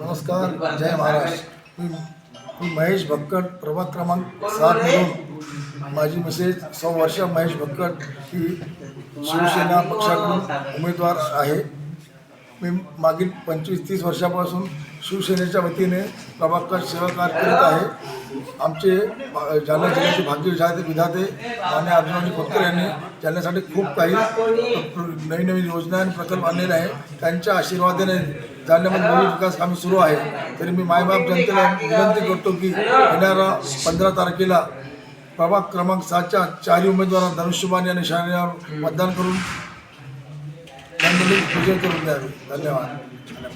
नमस्कार जय महाराष्ट्र मी महेश भक्कड प्रभाग क्रमांक सात म्हणून माझी मिसेस सौ वर्ष महेश भक्कड ही शिवसेना पक्षाकडून उमेदवार आहे. मी मागील पंचवीस तीस वर्षापासून शिवसेनेच्या वतीने प्रभाकर सेवा कार्य करीत आहे. आमचे जालना जिल्ह्याचे भाग्य विधाते विधाते मान्य अर्जुनजी खोतकर यांनी जालन्यासाठी खूप काही नवीन नवीन योजना आणि प्रकल्प आणलेले आहे. त्यांच्या आशीर्वादाने जालन्यामध्ये नवीन विकास कामे सुरू आहे. तरी मी मायबाप जनतेला विनंती करतो की येणाऱ्या पंधरा तारखेला प्रभाग क्रमांक सातच्या चारही उमेदवारांना धनुष्यबानी आणि शाळेवर मतदान करून नंदनी करून द्यावे. धन्यवाद.